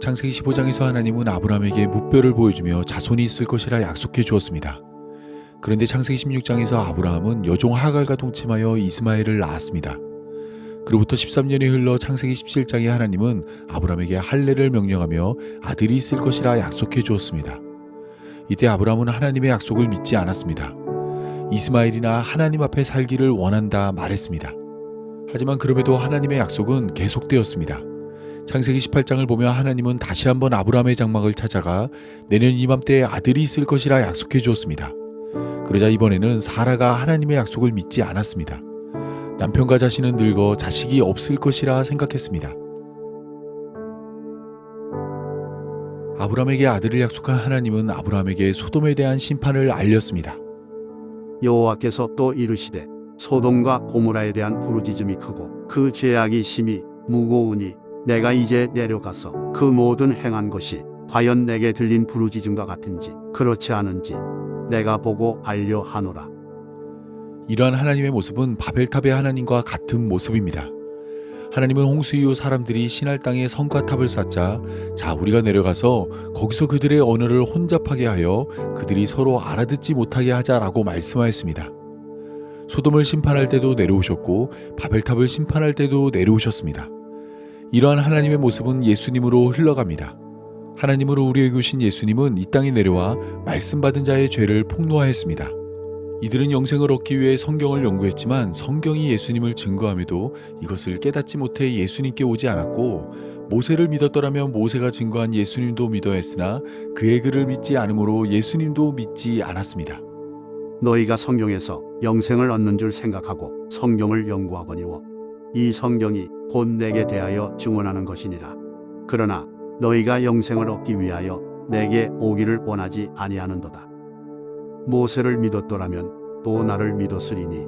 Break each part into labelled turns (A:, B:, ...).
A: 창세기 15장에서 하나님은 아브라함에게 무뼈를 보여주며 자손이 있을 것이라 약속해 주었습니다. 그런데 창세기 16장에서 아브라함은 여종 하갈과 동침하여 이스마엘을 낳았습니다. 그로부터 13년이 흘러 창세기 17장에 하나님은 아브라함에게 할례를 명령하며 아들이 있을 것이라 약속해 주었습니다. 이때 아브라함은 하나님의 약속을 믿지 않았습니다. 이스마엘이나 하나님 앞에 살기를 원한다 말했습니다. 하지만 그럼에도 하나님의 약속은 계속되었습니다. 창세기 18장을 보면 하나님은 다시 한번 아브라함의 장막을 찾아가 내년 이맘때에 아들이 있을 것이라 약속해 주었습니다. 그러자 이번에는 사라가 하나님의 약속을 믿지 않았습니다. 남편과 자신은 늙어 자식이 없을 것이라 생각했습니다. 아브라함에게 아들을 약속한 하나님은 아브라함에게 소돔에 대한 심판을 알렸습니다.
B: 여호와께서 또 이르시되 소돔과 고모라에 대한 부르짖음이 크고 그 죄악이 심히 무거우니 내가 이제 내려가서 그 모든 행한 것이 과연 내게 들린 부르짖음과 같은지 그렇지 않은지 내가 보고 알려 하노라
A: 이러한 하나님의 모습은 바벨탑의 하나님과 같은 모습입니다. 하나님은 홍수 이후 사람들이 신할 땅에 성과 탑을 쌓자 자 우리가 내려가서 거기서 그들의 언어를 혼잡하게 하여 그들이 서로 알아듣지 못하게 하자라고 말씀하였습니다. 소돔을 심판할 때도 내려오셨고 바벨탑을 심판할 때도 내려오셨습니다. 이러한 하나님의 모습은 예수님으로 흘러갑니다. 하나님으로 우리에게 오신 예수님은 이 땅에 내려와 말씀 받은 자의 죄를 폭로하였습니다. 이들은 영생을 얻기 위해 성경을 연구했지만 성경이 예수님을 증거함에도 이것을 깨닫지 못해 예수님께 오지 않았고 모세를 믿었더라면 모세가 증거한 예수님도 믿어야 했으나 그의 글을 믿지 않으므로 예수님도 믿지 않았습니다.
B: 너희가 성경에서 영생을 얻는 줄 생각하고 성경을 연구하거니와 이 성경이 곧 내게 대하여 증언하는 것이니라. 그러나 너희가 영생을 얻기 위하여 내게 오기를 원하지 아니하는도다. 모세를 믿었더라면 또 나를 믿었으리니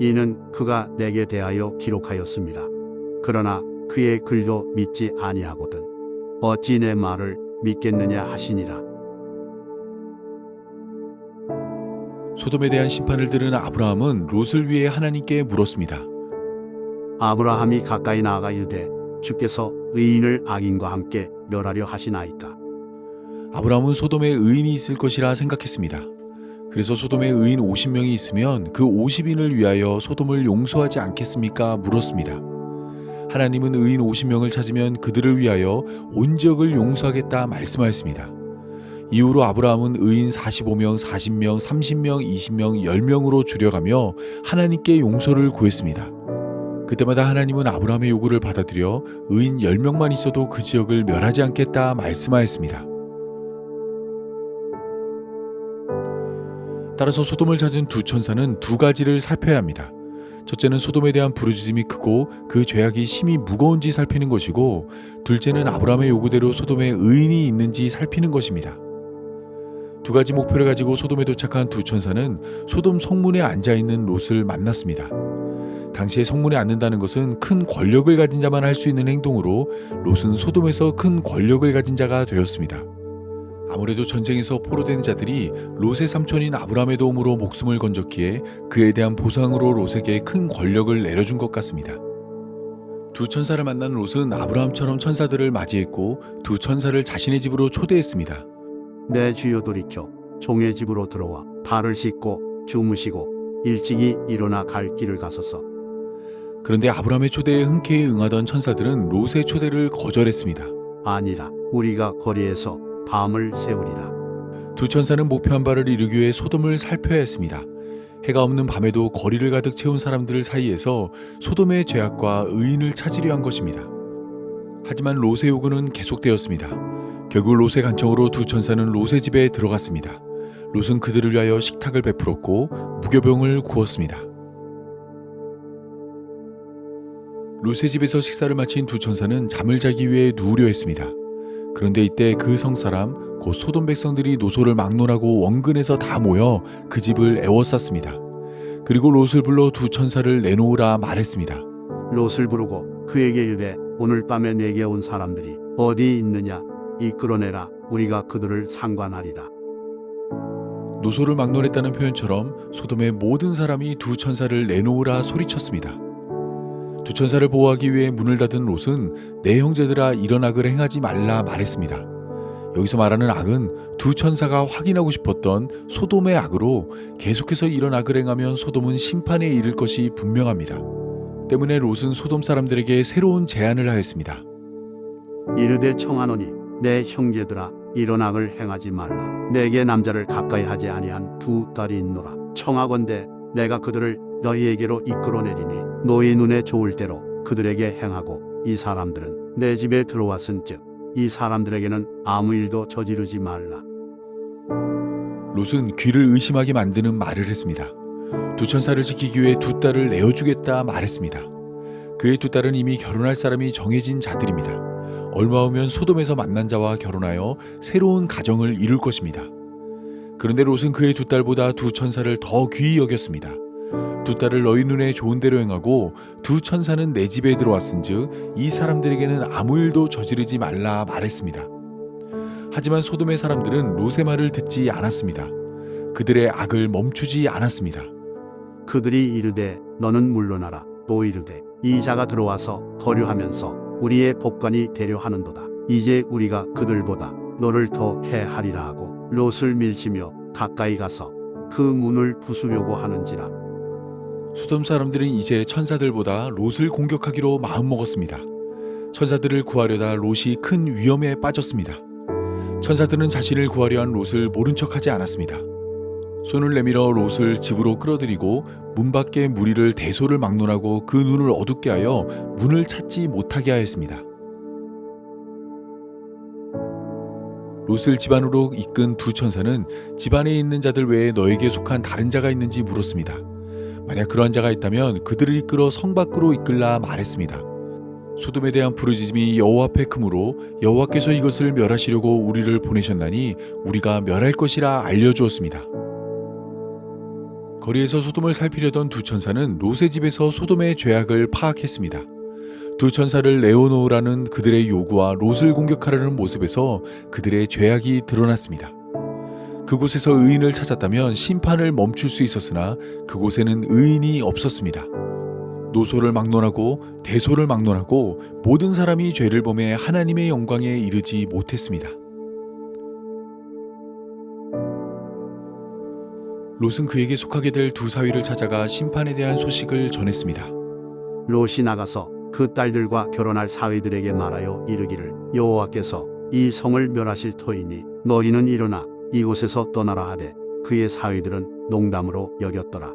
B: 이는 그가 내게 대하여 기록하였습니다. 그러나 그의 글도 믿지 아니하거든 어찌 내 말을 믿겠느냐 하시니라.
A: 소돔에 대한 심판을 들은 아브라함은 롯을 위해 하나님께 물었습니다.
B: 아브라함이 가까이 나아가 이르되 주께서 의인을 악인과 함께 멸하려 하시나이까
A: 아브라함은 소돔에 의인이 있을 것이라 생각했습니다. 그래서 소돔에 의인 50명이 있으면 그 50인을 위하여 소돔을 용서하지 않겠습니까? 물었습니다. 하나님은 의인 50명을 찾으면 그들을 위하여 온 지역을 용서하겠다 말씀하였습니다. 이후로 아브라함은 의인 45명, 40명, 30명, 20명, 10명으로 줄여가며 하나님께 용서를 구했습니다. 그때마다 하나님은 아브라함의 요구를 받아들여 의인 10명만 있어도 그 지역을 멸하지 않겠다 말씀하였습니다. 따라서 소돔을 찾은 두 천사는 두 가지를 살펴야 합니다. 첫째는 소돔에 대한 부르짖음이 크고 그 죄악이 심히 무거운지 살피는 것이고 둘째는 아브라함의 요구대로 소돔에 의인이 있는지 살피는 것입니다. 두 가지 목표를 가지고 소돔에 도착한 두 천사는 소돔 성문에 앉아 있는 롯을 만났습니다. 당시에 성문에 앉는다는 것은 큰 권력을 가진 자만 할 수 있는 행동으로 롯은 소돔에서 큰 권력을 가진 자가 되었습니다. 아무래도 전쟁에서 포로된 자들이 롯의 삼촌인 아브라함의 도움으로 목숨을 건졌기에 그에 대한 보상으로 롯에게 큰 권력을 내려준 것 같습니다. 두 천사를 만난 롯은 아브라함처럼 천사들을 맞이했고 두 천사를 자신의 집으로 초대했습니다.
B: 내 주여 돌이켜 종의 집으로 들어와 발을 씻고 주무시고 일찍이 일어나 갈 길을 가소서
A: 그런데 아브라함의 초대에 흔쾌히 응하던 천사들은 롯의 초대를 거절했습니다.
B: 아니라 우리가 거리에서 밤을 새우리라
A: 두 천사는 목표한 바를 이루기 위해 소돔을 살펴야 했습니다. 해가 없는 밤에도 거리를 가득 채운 사람들 사이에서 소돔의 죄악과 의인을 찾으려 한 것입니다. 하지만 롯의 요구는 계속되었습니다. 결국 롯의 간청으로 두 천사는 롯의 집에 들어갔습니다. 롯은 그들을 위하여 식탁을 베풀었고 무교병을 구웠습니다. 롯의 집에서 식사를 마친 두 천사는 잠을 자기 위해 누우려 했습니다. 그런데 이때 그 성 사람 곧 소돔 백성들이 노소를 막론하고 원근에서 다 모여 그 집을 애워쌌습니다. 그리고 롯을 불러 두 천사를 내놓으라 말했습니다.
B: 롯을 부르고 그에게 이르되 오늘 밤에 내게 온 사람들이 어디 있느냐 이끌어내라 우리가 그들을 상관하리라
A: 노소를 막론했다는 표현처럼 소돔의 모든 사람이 두 천사를 내놓으라 소리쳤습니다. 두 천사를 보호하기 위해 문을 닫은 롯은 내 형제들아 이런 악을 행하지 말라 말했습니다. 여기서 말하는 악은 두 천사가 확인하고 싶었던 소돔의 악으로 계속해서 이런 악을 행하면 소돔은 심판에 이를 것이 분명합니다. 때문에 롯은 소돔 사람들에게 새로운 제안을 하였습니다.
B: 이르되 청하노니 내 형제들아 이런 악을 행하지 말라 내게 남자를 가까이 하지 아니한 두 딸이 있노라 청하건대 내가 그들을 너희에게로 이끌어내리니 너희 눈에 좋을 대로 그들에게 행하고 이 사람들은 내 집에 들어왔은즉 이 사람들에게는 아무 일도 저지르지 말라
A: 롯은 귀를 의심하게 만드는 말을 했습니다. 두 천사를 지키기 위해 두 딸을 내어주겠다 말했습니다. 그의 두 딸은 이미 결혼할 사람이 정해진 자들입니다. 얼마 후면 소돔에서 만난 자와 결혼하여 새로운 가정을 이룰 것입니다. 그런데 롯은 그의 두 딸보다 두 천사를 더 귀히 여겼습니다. 두 딸을 너희 눈에 좋은 대로 행하고 두 천사는 내 집에 들어왔은즉 이 사람들에게는 아무 일도 저지르지 말라 말했습니다. 하지만 소돔의 사람들은 롯의 말을 듣지 않았습니다. 그들의 악을 멈추지 않았습니다.
B: 그들이 이르되 너는 물러나라 또 이르되 이 자가 들어와서 거류하면서 우리의 법관이 되려 하는도다 이제 우리가 그들보다 너를 더 해하리라 하고 롯을 밀치며 가까이 가서 그 문을 부수려고 하는지라
A: 소돔 사람들은 이제 천사들보다 롯을 공격하기로 마음먹었습니다. 천사들을 구하려다 롯이 큰 위험에 빠졌습니다. 천사들은 자신을 구하려 한 롯을 모른 척하지 않았습니다. 손을 내밀어 롯을 집으로 끌어들이고 문 밖에 무리를 대소를 막론하고 그 눈을 어둡게 하여 문을 찾지 못하게 하였습니다. 롯을 집안으로 이끈 두 천사는 집안에 있는 자들 외에 너에게 속한 다른 자가 있는지 물었습니다. 만약 그러한 자가 있다면 그들을 이끌어 성 밖으로 이끌라 말했습니다. 소돔에 대한 부르짖음이 여호와 앞에 크므로 여호와께서 이것을 멸하시려고 우리를 보내셨나니 우리가 멸할 것이라 알려주었습니다. 거리에서 소돔을 살피려던 두 천사는 롯의 집에서 소돔의 죄악을 파악했습니다. 두 천사를 내어놓으라는 그들의 요구와 롯을 공격하려는 모습에서 그들의 죄악이 드러났습니다. 그곳에서 의인을 찾았다면 심판을 멈출 수 있었으나 그곳에는 의인이 없었습니다. 노소를 막론하고 대소를 막론하고 모든 사람이 죄를 범해 하나님의 영광에 이르지 못했습니다. 롯은 그에게 속하게 될 두 사위를 찾아가 심판에 대한 소식을 전했습니다.
B: 롯이 나가서 그 딸들과 결혼할 사위들에게 말하여 이르기를 여호와께서 이 성을 멸하실 터이니 너희는 일어나 이곳에서 떠나라 하되 그의 사위들은 농담으로 여겼더라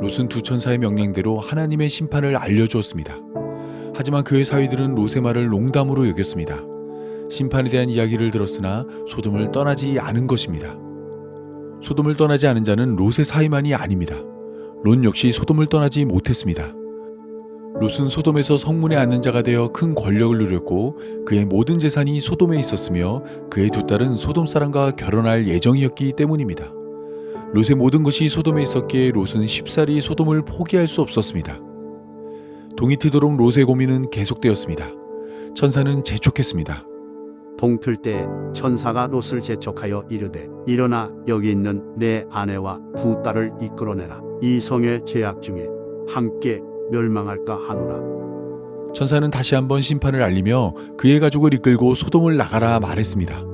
A: 롯은 두 천사의 명령대로 하나님의 심판을 알려주었습니다. 하지만 그의 사위들은 롯의 말을 농담으로 여겼습니다. 심판에 대한 이야기를 들었으나 소돔을 떠나지 않은 것입니다. 소돔을 떠나지 않은 자는 롯의 사위만이 아닙니다. 롯 역시 소돔을 떠나지 못했습니다. 롯은 소돔에서 성문에 앉는 자가 되어 큰 권력을 누렸고 그의 모든 재산이 소돔에 있었으며 그의 두 딸은 소돔 사람과 결혼할 예정이었기 때문입니다. 롯의 모든 것이 소돔에 있었기에 롯은 쉽사리 소돔을 포기할 수 없었습니다. 동이 트도록 롯의 고민은 계속되었습니다. 천사는 재촉했습니다.
B: 동틀 때 천사가 롯을 재촉하여 이르되 일어나 여기 있는 내 아내와 두 딸을 이끌어내라 이 성의 죄악 중에 함께 멸망할까 하노라
A: 천사는 다시 한번 심판을 알리며 그의 가족을 이끌고 소돔을 나가라 말했습니다.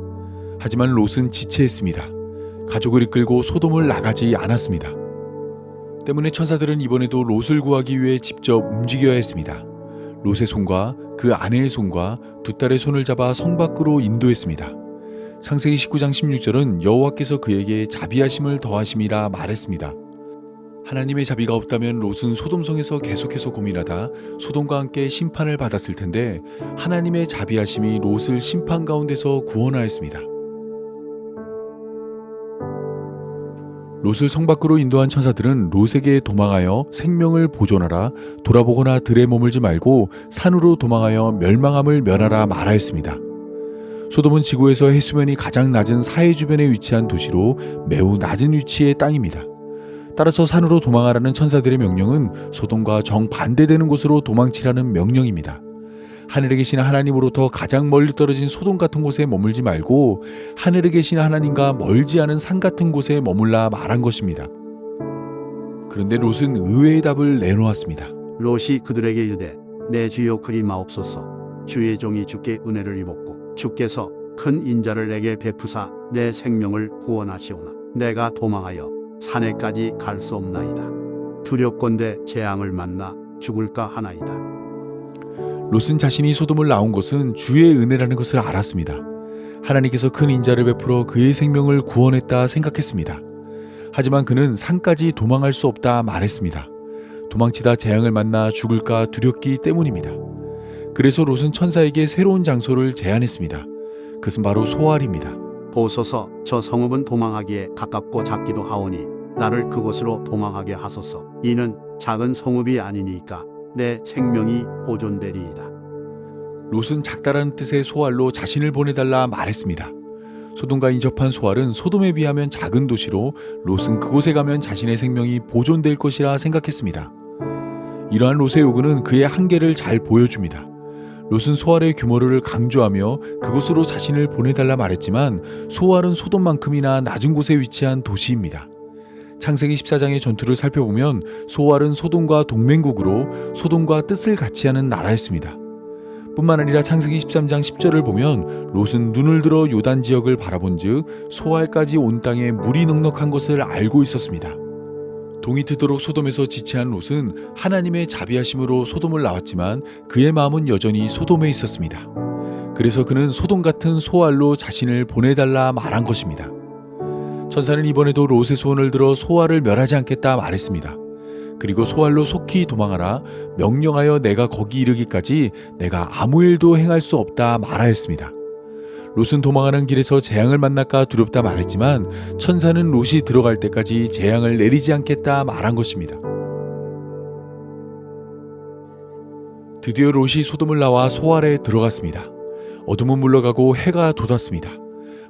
A: 하지만 롯은 지체했습니다. 가족을 이끌고 소돔을 나가지 않았습니다. 때문에 천사들은 이번에도 롯을 구하기 위해 직접 움직여야 했습니다. 롯의 손과 그 아내의 손과 두 딸의 손을 잡아 성 밖으로 인도했습니다. 창세기 19장 16절은 여호와께서 그에게 자비하심을 더하심이라 말했습니다. 하나님의 자비가 없다면 롯은 소돔성에서 계속해서 고민하다 소돔과 함께 심판을 받았을 텐데 하나님의 자비하심이 롯을 심판 가운데서 구원하였습니다. 롯을 성 밖으로 인도한 천사들은 롯에게 도망하여 생명을 보존하라 돌아보거나 들에 머물지 말고 산으로 도망하여 멸망함을 면하라 말하였습니다. 소돔은 지구에서 해수면이 가장 낮은 사해 주변에 위치한 도시로 매우 낮은 위치의 땅입니다. 따라서 산으로 도망하라는 천사들의 명령은 소돔과 정반대되는 곳으로 도망치라는 명령입니다. 하늘에 계신 하나님으로부터 가장 멀리 떨어진 소돔 같은 곳에 머물지 말고 하늘에 계신 하나님과 멀지 않은 산 같은 곳에 머물라 말한 것입니다. 그런데 롯은 의외의 답을 내놓았습니다.
B: 롯이 그들에게 이르되 내 주여 그리 마옵소서 주의 종이 주께 은혜를 입었고 주께서 큰 인자를 내게 베푸사 내 생명을 구원하시오나 내가 도망하여 산에까지 갈 수 없나이다 두렵건대 재앙을 만나 죽을까 하나이다
A: 롯은 자신이 소돔을 나온 것은 주의 은혜라는 것을 알았습니다. 하나님께서 큰 인자를 베풀어 그의 생명을 구원했다 생각했습니다. 하지만 그는 산까지 도망할 수 없다 말했습니다. 도망치다 재앙을 만나 죽을까 두렵기 때문입니다. 그래서 롯은 천사에게 새로운 장소를 제안했습니다. 그것은 바로 소알입니다.
B: 보소서 저 성읍은 도망하기에 가깝고 작기도 하오니 나를 그곳으로 도망하게 하소서 이는 작은 성읍이 아니니까 내 생명이 보존되리이다
A: 롯은 작다라는 뜻의 소알로 자신을 보내달라 말했습니다. 소돔과 인접한 소알은 소돔에 비하면 작은 도시로 롯은 그곳에 가면 자신의 생명이 보존될 것이라 생각했습니다. 이러한 롯의 요구는 그의 한계를 잘 보여줍니다. 롯은 소알의 규모를 강조하며 그곳으로 자신을 보내달라 말했지만 소알은 소돔만큼이나 낮은 곳에 위치한 도시입니다. 창세기 14장의 전투를 살펴보면 소알은 소돔과 동맹국으로 소돔과 뜻을 같이 하는 나라였습니다. 뿐만 아니라 창세기 13장 10절을 보면 롯은 눈을 들어 요단 지역을 바라본즉 소알까지 온 땅에 물이 넉넉한 것을 알고 있었습니다. 동이 트도록 소돔에서 지체한 롯은 하나님의 자비하심으로 소돔을 나왔지만 그의 마음은 여전히 소돔에 있었습니다. 그래서 그는 소돔 같은 소알로 자신을 보내달라 말한 것입니다. 천사는 이번에도 롯의 소원을 들어 소알을 멸하지 않겠다 말했습니다. 그리고 소알로 속히 도망하라 명령하여 내가 거기 이르기까지 내가 아무 일도 행할 수 없다 말하였습니다. 롯은 도망하는 길에서 재앙을 만날까 두렵다 말했지만 천사는 롯이 들어갈 때까지 재앙을 내리지 않겠다 말한 것입니다. 드디어 롯이 소돔을 나와 소알에 들어갔습니다. 어둠은 물러가고 해가 돋았습니다.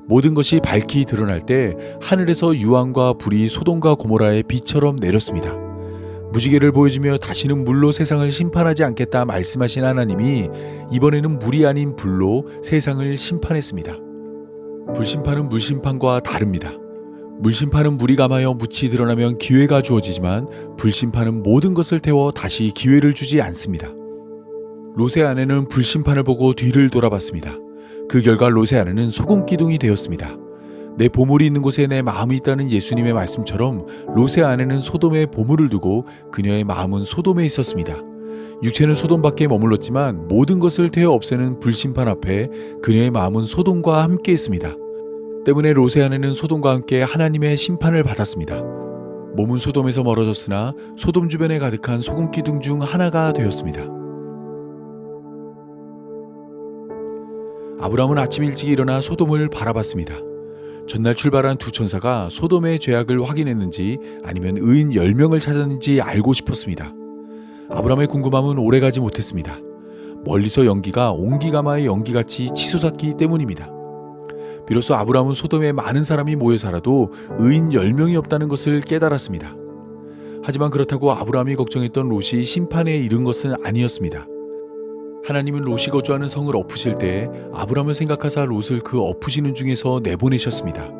A: 모든 것이 밝히 드러날 때 하늘에서 유황과 불이 소돔과 고모라의 비처럼 내렸습니다. 무지개를 보여주며 다시는 물로 세상을 심판하지 않겠다 말씀하신 하나님이 이번에는 물이 아닌 불로 세상을 심판했습니다. 불심판은 물심판과 다릅니다. 물심판은 물이 감하여 묻히 드러나면 기회가 주어지지만 불심판은 모든 것을 태워 다시 기회를 주지 않습니다. 롯의 아내는 불심판을 보고 뒤를 돌아봤습니다. 그 결과 롯의 아내는 소금 기둥이 되었습니다. 내 보물이 있는 곳에 내 마음이 있다는 예수님의 말씀처럼 롯의 아내는 소돔에 보물을 두고 그녀의 마음은 소돔에 있었습니다. 육체는 소돔 밖에 머물렀지만 모든 것을 태워 없애는 불심판 앞에 그녀의 마음은 소돔과 함께 있습니다. 때문에 롯의 아내는 소돔과 함께 하나님의 심판을 받았습니다. 몸은 소돔에서 멀어졌으나 소돔 주변에 가득한 소금 기둥 중 하나가 되었습니다. 아브라함은 아침 일찍 일어나 소돔을 바라봤습니다. 전날 출발한 두 천사가 소돔의 죄악을 확인했는지 아니면 의인 10명을 찾았는지 알고 싶었습니다. 아브라함의 궁금함은 오래가지 못했습니다. 멀리서 연기가 옹기가마의 연기같이 치솟았기 때문입니다. 비로소 아브라함은 소돔에 많은 사람이 모여 살아도 의인 10명이 없다는 것을 깨달았습니다. 하지만 그렇다고 아브라함이 걱정했던 롯이 심판에 이른 것은 아니었습니다. 하나님은 롯이 거주하는 성을 엎으실 때 아브라함을 생각하사 롯을 그 엎으시는 중에서 내보내셨습니다.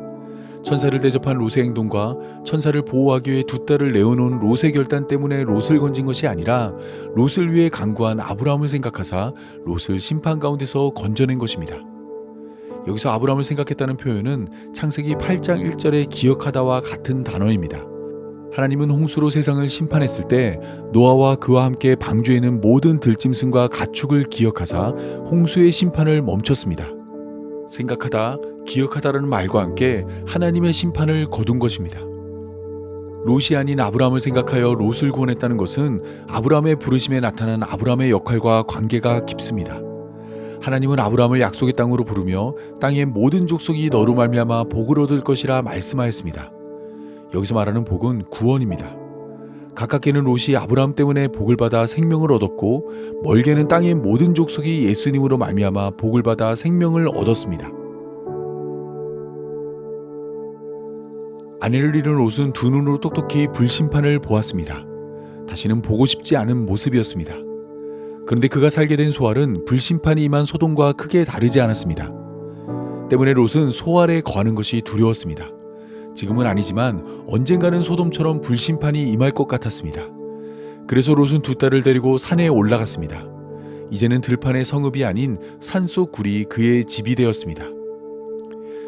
A: 천사를 대접한 롯의 행동과 천사를 보호하기 위해 두 딸을 내어놓은 롯의 결단 때문에 롯을 건진 것이 아니라 롯을 위해 강구한 아브라함을 생각하사 롯을 심판 가운데서 건져낸 것입니다. 여기서 아브라함을 생각했다는 표현은 창세기 8장 1절의 기억하다와 같은 단어입니다. 하나님은 홍수로 세상을 심판했을 때 노아와 그와 함께 방주에 있는 모든 들짐승과 가축을 기억하사 홍수의 심판을 멈췄습니다. 생각하다, 기억하다라는 말과 함께 하나님의 심판을 거둔 것입니다. 롯이 아닌 아브라함을 생각하여 롯을 구원했다는 것은 아브라함의 부르심에 나타난 아브라함의 역할과 관계가 깊습니다. 하나님은 아브라함을 약속의 땅으로 부르며 땅의 모든 족속이 너로 말미암아 복을 얻을 것이라 말씀하였습니다. 여기서 말하는 복은 구원입니다. 가깝게는 롯이 아브라함 때문에 복을 받아 생명을 얻었고 멀게는 땅의 모든 족속이 예수님으로 말미암아 복을 받아 생명을 얻었습니다. 아내를 잃은 롯은 두 눈으로 똑똑히 불심판을 보았습니다. 다시는 보고 싶지 않은 모습이었습니다. 그런데 그가 살게 된 소알은 불심판이 임한 소돔과 크게 다르지 않았습니다. 때문에 롯은 소알에 거하는 것이 두려웠습니다. 지금은 아니지만 언젠가는 소돔처럼 불심판이 임할 것 같았습니다. 그래서 롯은 두 딸을 데리고 산에 올라갔습니다. 이제는 들판의 성읍이 아닌 산속 굴이 그의 집이 되었습니다.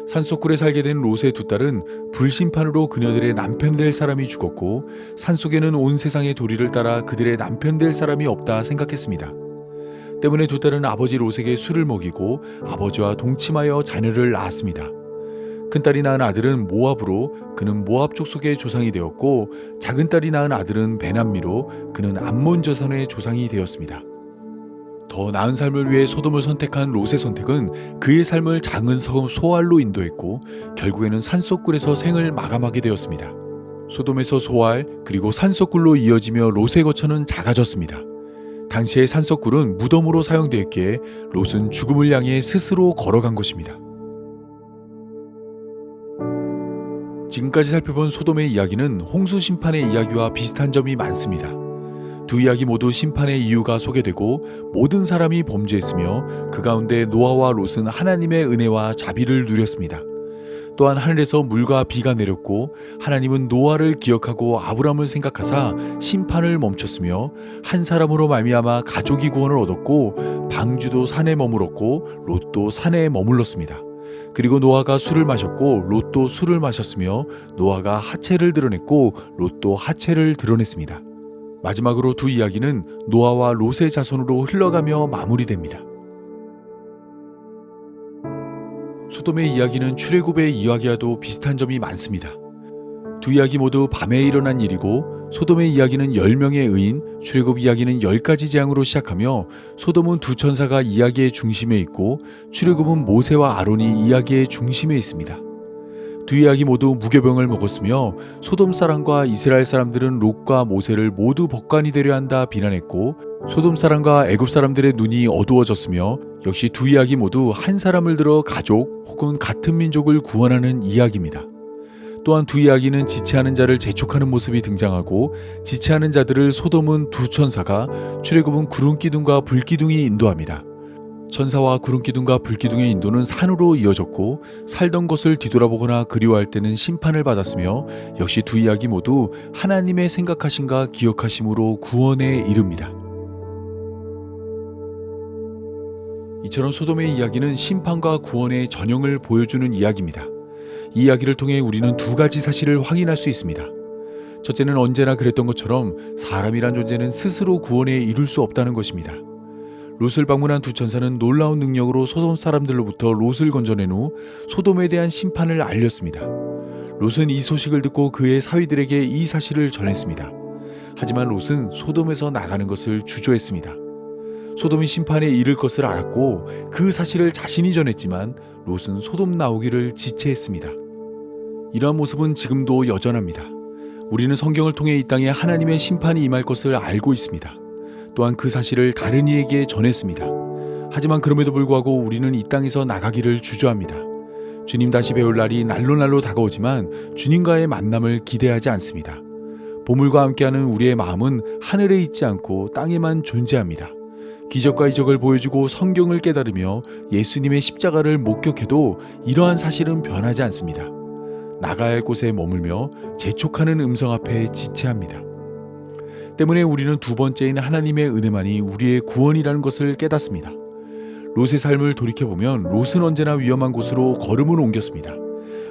A: 산속 굴에 살게 된 롯의 두 딸은 불심판으로 그녀들의 남편 될 사람이 죽었고 산속에는 온 세상의 도리를 따라 그들의 남편 될 사람이 없다 생각했습니다. 때문에 두 딸은 아버지 롯에게 술을 먹이고 아버지와 동침하여 자녀를 낳았습니다. 큰딸이 낳은 아들은 모압으로 그는 모압 족속의 조상이 되었고 작은 딸이 낳은 아들은 베남미로 그는 암몬 저선의 조상이 되었습니다. 더 나은 삶을 위해 소돔을 선택한 롯의 선택은 그의 삶을 작은 성읍 소알로 인도했고 결국에는 산속굴에서 생을 마감하게 되었습니다. 소돔에서 소알 그리고 산속굴로 이어지며 롯의 거처는 작아졌습니다. 당시의 산속굴은 무덤으로 사용되었기에 롯은 죽음을 향해 스스로 걸어간 것입니다. 지금까지 살펴본 소돔의 이야기는 홍수 심판의 이야기와 비슷한 점이 많습니다. 두 이야기 모두 심판의 이유가 소개되고 모든 사람이 범죄했으며 그 가운데 노아와 롯은 하나님의 은혜와 자비를 누렸습니다. 또한 하늘에서 물과 비가 내렸고 하나님은 노아를 기억하고 아브람을 생각하사 심판을 멈췄으며 한 사람으로 말미암아 가족이 구원을 얻었고 방주도 산에 머물었고 롯도 산에 머물렀습니다. 그리고 노아가 술을 마셨고 롯도 술을 마셨으며 노아가 하체를 드러냈고 롯도 하체를 드러냈습니다. 마지막으로 두 이야기는 노아와 롯의 자손으로 흘러가며 마무리됩니다. 소돔의 이야기는 출애굽의 이야기와도 비슷한 점이 많습니다. 두 이야기 모두 밤에 일어난 일이고 소돔의 이야기는 10명의 의인, 출애굽 이야기는 10가지 재앙으로 시작하며 소돔은 두 천사가 이야기의 중심에 있고 출애굽은 모세와 아론이 이야기의 중심에 있습니다. 두 이야기 모두 무교병을 먹었으며 소돔 사람과 이스라엘 사람들은 롯과 모세를 모두 법관이 되려 한다 비난했고 소돔 사람과 애굽 사람들의 눈이 어두워졌으며 역시 두 이야기 모두 한 사람을 들어 가족 혹은 같은 민족을 구원하는 이야기입니다. 또한 두 이야기는 지체하는 자를 재촉하는 모습이 등장하고 지체하는 자들을 소돔은 두 천사가 출애굽은 구름 기둥과 불 기둥이 인도합니다. 천사와 구름 기둥과 불 기둥의 인도는 산으로 이어졌고 살던 것을 뒤돌아보거나 그리워할 때는 심판을 받았으며 역시 두 이야기 모두 하나님의 생각하심과 기억하심으로 구원에 이릅니다. 이처럼 소돔의 이야기는 심판과 구원의 전형을 보여주는 이야기입니다. 이 이야기를 통해 우리는 두 가지 사실을 확인할 수 있습니다. 첫째는 언제나 그랬던 것처럼 사람이란 존재는 스스로 구원에 이룰 수 없다는 것입니다. 롯을 방문한 두 천사는 놀라운 능력으로 소돔 사람들로부터 롯을 건져낸 후 소돔에 대한 심판을 알렸습니다. 롯은 이 소식을 듣고 그의 사위들에게 이 사실을 전했습니다. 하지만 롯은 소돔에서 나가는 것을 주저했습니다. 소돔이 심판에 이를 것을 알았고 그 사실을 자신이 전했지만 롯은 소돔 나오기를 지체했습니다. 이러한 모습은 지금도 여전합니다. 우리는 성경을 통해 이 땅에 하나님의 심판이 임할 것을 알고 있습니다. 또한 그 사실을 다른 이에게 전했습니다. 하지만 그럼에도 불구하고 우리는 이 땅에서 나가기를 주저합니다. 주님 다시 배울 날이 날로 날로 다가오지만 주님과의 만남을 기대하지 않습니다. 보물과 함께하는 우리의 마음은 하늘에 있지 않고 땅에만 존재합니다. 기적과 이적을 보여주고 성경을 깨달으며 예수님의 십자가를 목격해도 이러한 사실은 변하지 않습니다. 할 곳에 머물며 재촉하는 음성 앞에 지체합니다. 때문에 우리는 두 번째인 하나님의 은혜만이 우리의 구원이라는 것을 깨닫습니다. 롯의 삶을 돌이켜보면 롯은 언제나 위험한 곳으로 걸음을 옮겼습니다.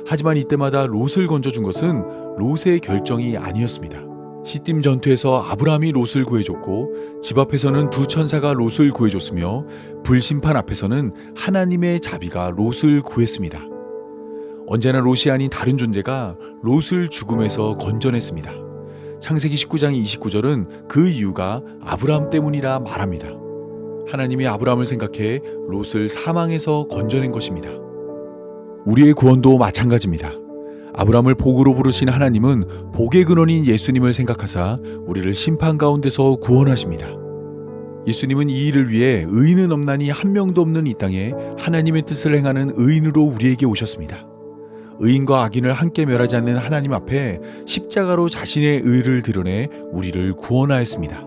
A: 하지만 이때마다 롯을 건져준 것은 롯의 결정이 아니었습니다. 시딤 전투에서 아브라함이 롯을 구해줬고 집 앞에서는 두 천사가 롯을 구해줬으며 불심판 앞에서는 하나님의 자비가 롯을 구했습니다. 언제나 롯이 아닌 다른 존재가 롯을 죽음에서 건져냈습니다. 창세기 19장 29절은 그 이유가 아브라함 때문이라 말합니다. 하나님이 아브라함을 생각해 롯을 사망에서 건져낸 것입니다. 우리의 구원도 마찬가지입니다. 아브라함을 복으로 부르신 하나님은 복의 근원인 예수님을 생각하사 우리를 심판 가운데서 구원하십니다. 예수님은 이 일을 위해 의인은 없나니 한 명도 없는 이 땅에 하나님의 뜻을 행하는 의인으로 우리에게 오셨습니다. 의인과 악인을 함께 멸하지 않는 하나님 앞에 십자가로 자신의 의를 드러내 우리를 구원하였습니다.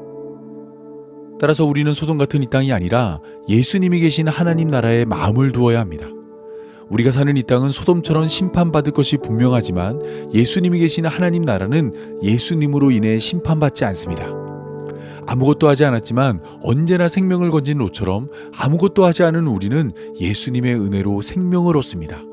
A: 따라서 우리는 소돔 같은 이 땅이 아니라 예수님이 계신 하나님 나라에 마음을 두어야 합니다. 우리가 사는 이 땅은 소돔처럼 심판받을 것이 분명하지만 예수님이 계신 하나님 나라는 예수님으로 인해 심판받지 않습니다. 아무것도 하지 않았지만 언제나 생명을 건진 롯처럼 아무것도 하지 않은 우리는 예수님의 은혜로 생명을 얻습니다.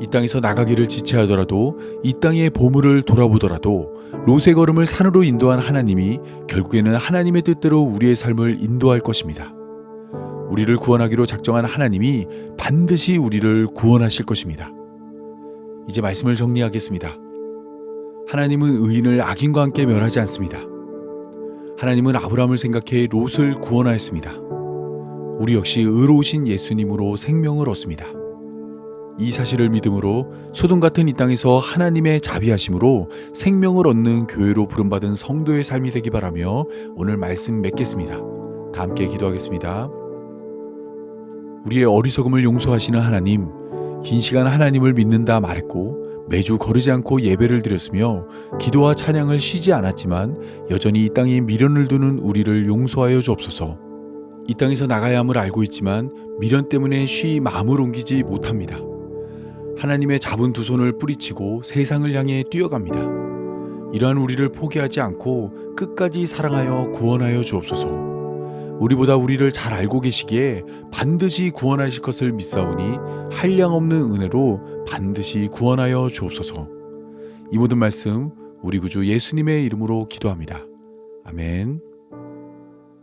A: 이 땅에서 나가기를 지체하더라도 이 땅의 보물을 돌아보더라도 롯의 걸음을 산으로 인도한 하나님이 결국에는 하나님의 뜻대로 우리의 삶을 인도할 것입니다. 우리를 구원하기로 작정한 하나님이 반드시 우리를 구원하실 것입니다. 이제 말씀을 정리하겠습니다. 하나님은 의인을 악인과 함께 멸하지 않습니다. 하나님은 아브라함을 생각해 롯을 구원하였습니다. 우리 역시 의로우신 예수님으로 생명을 얻습니다. 이 사실을 믿음으로 소돔 같은 이 땅에서 하나님의 자비하심으로 생명을 얻는 교회로 부름받은 성도의 삶이 되기 바라며 오늘 말씀 맺겠습니다. 다 함께 기도하겠습니다. 우리의 어리석음을 용서하시는 하나님, 긴 시간 하나님을 믿는다 말했고 매주 거르지 않고 예배를 드렸으며 기도와 찬양을 쉬지 않았지만 여전히 이 땅에 미련을 두는 우리를 용서하여 주옵소서. 이 땅에서 나가야 함을 알고 있지만 미련 때문에 쉬 마음을 옮기지 못합니다. 하나님의 잡은 두 손을 뿌리치고 세상을 향해 뛰어갑니다. 이러한 우리를 포기하지 않고 끝까지 사랑하여 구원하여 주옵소서. 우리보다 우리를 잘 알고 계시기에 반드시 구원하실 것을 믿사오니 한량 없는 은혜로 반드시 구원하여 주옵소서. 이 모든 말씀 우리 구주 예수님의 이름으로 기도합니다. 아멘.